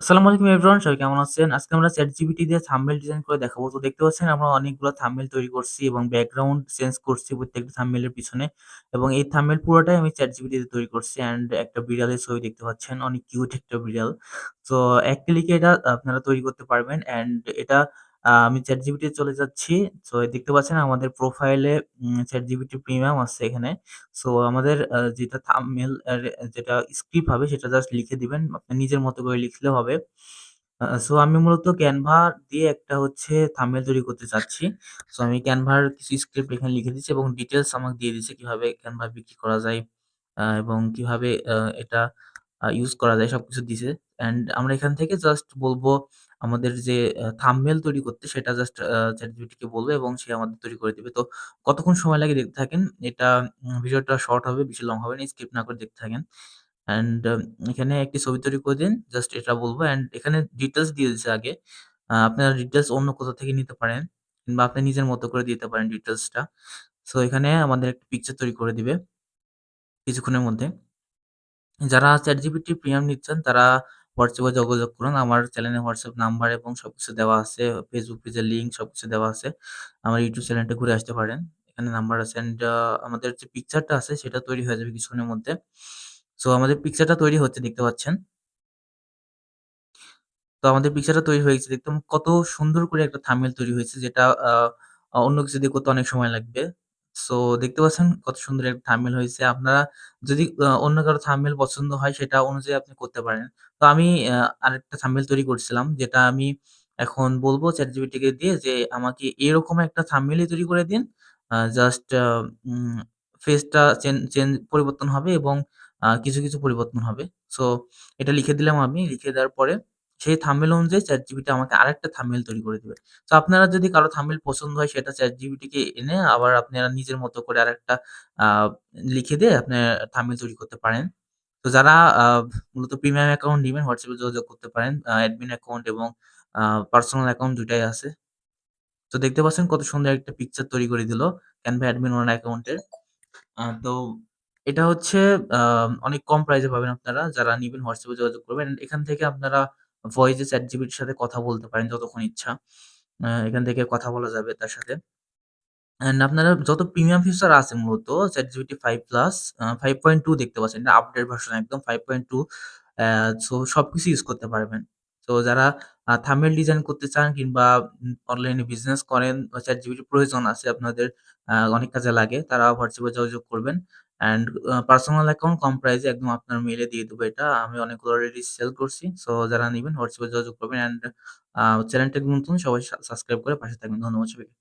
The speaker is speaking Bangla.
আসসালামু আলাইকুম এভরিওয়ান সবাই কেমন আছেন? আজকে আমরা চ্যাট জিপিটি দিয়ে থাম্বনেল ডিজাইন করে দেখাবো। তো দেখতে পাচ্ছেন আমরা অনেকগুলো থাম্বনেল তৈরি করছি এবং ব্যাকগ্রাউন্ড চেঞ্জ করছি প্রত্যেকটা থাম্বনেলের পিছনে। এবং এই থাম্বনেল পুরোটাই আমি চ্যাট জিপিটি দিয়ে তৈরি করছি এন্ড একটা বিড়ালের ছবি দেখতে পাচ্ছেন। অনেক কিউট একটা বিড়াল। তো এক ক্লিকে এটা আপনারা তৈরি করতে পারবেন এন্ড এটা আমি চ্যাট তে চলে যাচ্ছি। সো দেখতে পাচ্ছেন আমাদের প্রোফাইলে চ্যাট ChatGPT প্রিমিয়াম আছে এখানে। সো আমাদের যেটা থাম্বনেইল এর যেটা স্ক্রিপ্ট হবে সেটা জাস্ট লিখে দিবেন। আপনার নিজের মতো করে লিখলে হবে। সো আমি মূলত ক্যানভা দিয়ে একটা হচ্ছে থাম্বনেইল তৈরি করতে চাচ্ছি। সো আমি ক্যানভার কিছু স্ক্রিপ্ট এখানে লিখে দিচ্ছি এবং ডিটেইলস আমাকে দিয়ে দিচ্ছে কীভাবে Canva বিক্রি করা যায় এবং কীভাবে এটা ইউজ করা যায় সবকিছু দিছে। অ্যান্ড আমরা এখান থেকে জাস্ট বলব আমাদের যে থাম্বনেইল তৈরি করতে সেটা জাস্ট আ ChatGPT কে বলব এবং সে আমাদের তৈরি করে দিবে। তো কতক্ষণ সময় লাগে দেখতে থাকেন। এটা ভিডিওটা শর্ট হবে, বেশি লং হবে না। স্কিপ না করে দেখতে থাকেন। অ্যান্ড এখানে একটি ছবি তৈরি করে দিন। জাস্ট এটা বলব অ্যান্ড এখানে ডিটেলস দিয়ে দিচ্ছে আগে। আপনারা ডিটেলস অন্য কোথাও থেকে নিতে পারেন কিংবা আপনি নিজের মতো করে দিতে পারেন ডিটেইলসটা। সো এখানে আমাদের একটা পিকচার তৈরি করে দিবে কিছুক্ষণের মধ্যে। যারা চ্যাট ChatGPT প্রিমিয়াম নিচ্ছেন, তারা WhatsApp এ যোগাযোগ করুন। আমার চ্যানেলে WhatsApp নাম্বার এবং সবকিছু দেওয়া আছে। Facebook পেজের লিঙ্ক সবকিছু দেওয়া আছে। আমার YouTube চ্যানেলটা ঘুরে আসতে পারেন। এখানে নাম্বার আছে অ্যান্ড আমাদের যে পিকচারটা আছে, সেটা তৈরি হয়ে যাবে কিছুক্ষণের মধ্যে। সো আমাদের পিকচারটা তৈরি হচ্ছে, দেখতে পাচ্ছেন। তো আমাদের পিকচারটা তৈরি হয়ে গেছে। দেখতে কত সুন্দর করে একটা থাম্বনেইল তৈরি হয়েছে, যেটা অন্য কিছু দিয়ে করতে অনেক সময় লাগবে। সো দেখতে পাচ্ছেন কত সুন্দর একটা থাম্বনেইল হয়েছে। আপনারা যদি অন্য কারও থাম্বনেইল পছন্দ হয় সেটা অনুযায়ী আপনি করতে পারেন। তো আমি আরেকটা থাম্বনেইল তৈরি করছিলাম যেটা আমি এখন বলব ChatGPT কে দিয়ে যে আমাকে এরকম একটা থাম্বনেইলই তৈরি করে দিন। জাস্ট ফেসটা চেন চেঞ্জ পরিবর্তন হবে এবং কিছু, কিছু পরিবর্তন হবে। সো এটা লিখে দিলাম আমি। লিখে দেওয়ার পরে সেই থাম্বনেইল অনুযায়ী চ্যাট ChatGPT আমাকে আরেকটা থাম্বনেইল তৈরি করে দিবে। তো আপনারা যদি কারও থাম্বনেইল পছন্দ হয়, সেটা ChatGPT কে এনে আবার আপনারা নিজের মতো করে আরেকটা লিখে দিয়ে আপনার থাম্বনেইল তৈরি করতে পারেন। তো যারা মূলত প্রিমিয়াম অ্যাকাউন্ট নিবেন এ যোগাযোগ করতে পারেন। অ্যাডমিন অ্যাকাউন্ট এবং পার্সোনাল অ্যাকাউন্ট ২ টাই আছে। তো দেখতে পাচ্ছেন কত সুন্দর একটা পিকচার তৈরি করে দিল Canva অ্যাডমিন ওনার অ্যাকাউন্টের। তো এটা হচ্ছে অনেক কম প্রাইস পাবেন আপনারা। যারা নিবেন এ যোগাযোগ করবেন। এখান থেকে আপনারা ভয়েস ChatGPT এর সাথে কথা বলতে পারেন যতক্ষণ ইচ্ছা। এখান থেকে কথা বলা যাবে তার সাথে। অ্যান্ড আপনারা যত প্রিমিয়াম ফিচার আছে মূলত ChatGPT 5 plus five point two দেখতে পাচ্ছেন। এটা আপডেট ভার্সন একদম 5.2 অ্যা সো সবকিছু ইউজ করতে পারবেন। তো যারা থাম্বনেইল ডিজাইন করতে চান কিংবা অনলাইনে বিজনেস করেন বা ChatGPT প্রয়োজন আছে আপনাদের অনেক কাজে লাগে। তারা এ যোগাযোগ করবেন। অ্যান্ড পার্সোনাল অ্যাকাউন্ট কম প্রাইস এ একদম আপনার মেইলে দিয়ে দেবো এটা। আমি অনেকগুলো অলরেডি সেল করছি। সো যারা নিবেন, হোয়াটসঅ্যাপে এ যোগাযোগ করবেন অ্যান্ড আ চ্যানেলটা নতুন, সবাই সাবস্ক্রাইব করে পাশে থাকবেন। ধন্যবাদ সবাইকে।